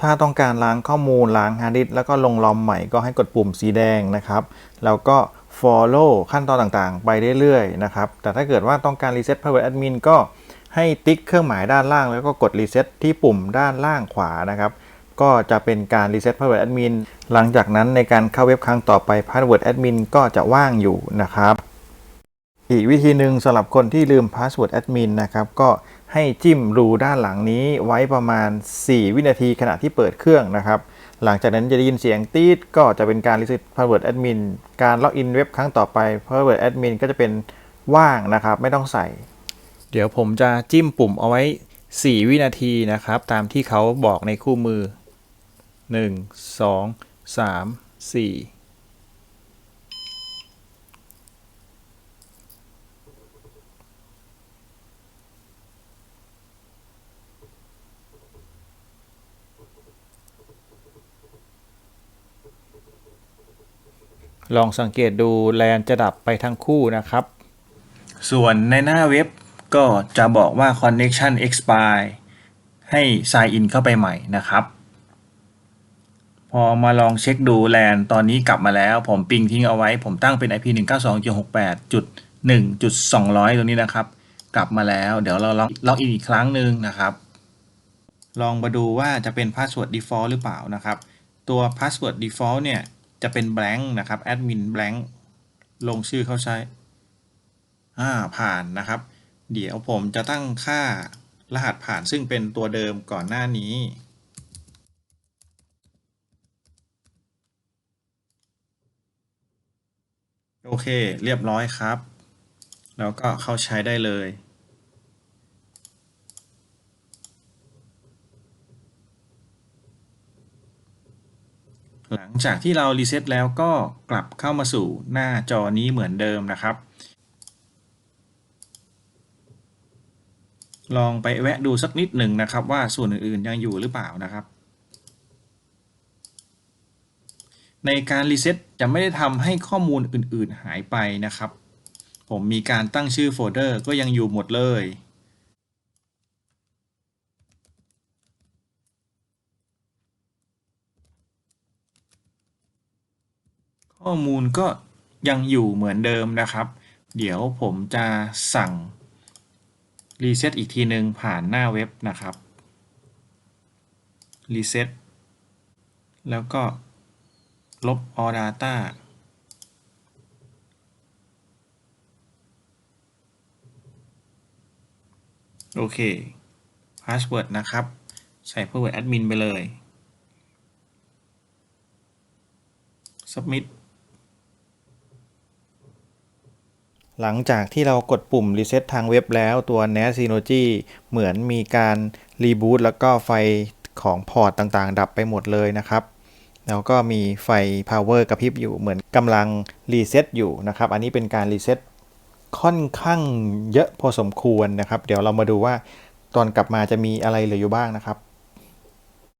ถ้าต้องการล้างข้อมูลล้างฮาร์ดดิสก์แล้วก็ลงลอมใหม่ก็ให้กดปุ่มสีแดงนะครับ แล้วก็ follow ขั้นตอนต่างๆ ไปเรื่อยๆนะครับ แต่ถ้าเกิดว่าต้องการ reset password admin ก็ให้ติ๊กเครื่องหมายด้านล่าง แล้วก็กด reset ที่ปุ่มด้านล่างขวานะครับ ก็จะเป็นการ reset password admin หลังจากนั้นในการเข้าเว็บครั้งต่อไป password admin ก็จะว่างอยู่นะครับ อีกวิธีหนึ่งสำหรับคนที่ลืม password admin นนะครับก็ให้จิ้มรูด้านหลังนี้ไว้ประมาณ 4 วินาทีขณะที่เปิดเครื่องนะครับ หลังจากนั้นจะได้ยินเสียงตีดก็จะเป็นการ reset password admin การล็อกอินเว็บครั้งต่อไป password admin ก็จะเป็นว่างนะครับ ไม่ต้องใส่ เดี๋ยวผมจะจิ้มปุ่มเอาไว้ 4 วินาทีนะครับ ตามที่เขาบอกในคู่มือ 1 2 3 4 ลองสังเกตดูแลนจะดับไปทั้งคู่นะครับ ส่วนในหน้าเว็บก็จะบอกว่า connection expire ให้ sign in เข้าไปใหม่นะครับ พอมาลองเช็คดูแลนตอนนี้กลับมาแล้ว ผมปิงทิ้งเอาไว้ ผมตั้งเป็น IP 1 9 2 6 8จุด1จุด200 ตรงนี้นะครับ กลับมาแล้ว เดี๋ยวเราลองล็อกอินอีกครั้งหนึ่งนะครับ ลองมาดูว่าจะเป็น password default หรือเปล่านะครับ ตัว password default เนี่ย จะเป็น blank นะครับ admin blank ลงชื่อเข้าใช้อ่าผ่านนะครับ เดี๋ยวผมจะตั้งค่ารหัสผ่านซึ่งเป็นตัวเดิมก่อนหน้านี้ โอเค เรียบร้อยครับ แล้วก็เข้าใช้ได้เลย หลังจากที่เรารีเซ็ตแล้วก็กลับเข้ามาสู่หน้าจอนี้เหมือนเดิมนะครับ ลองไปแวะดูสักนิดหนึ่งนะครับ ว่าส่วนอื่นๆยังอยู่หรือเปล่านะครับ ในการรีเซ็ตจะไม่ได้ทำให้ข้อมูลอื่นๆหายไปนะครับ ผมมีการตั้งชื่อโฟลเดอร์ก็ยังอยู่หมดเลย ข้อมูลก็ยังอยู่เหมือนเดิมนะครับ เดี๋ยวผมจะสั่งรีเซ็ตอีกทีหนึ่งผ่านหน้าเว็บนะครับรีเซ็ตแล้วก็ลบ all data โอเค password นะครับ ใส่ password admin ไปเลย submit หลังจากที่เรากดปุ่ม reset ทางเว็บแล้วตัว NAS Synology เหมือนมีการรีบูตแล้วก็ไฟของพอร์ตต่างๆ ดับไปหมดเลยนะครับ แล้วก็มีไฟ power กระพริบอยู่เหมือนกำลังรีเซ็ตอยู่นะครับ อันนี้เป็นการรีเซ็ตค่อนข้างเยอะพอสมควรนะครับ เดี๋ยวเรามาดูว่าตอนกลับมาจะมีอะไรเหลืออยู่บ้างนะครับ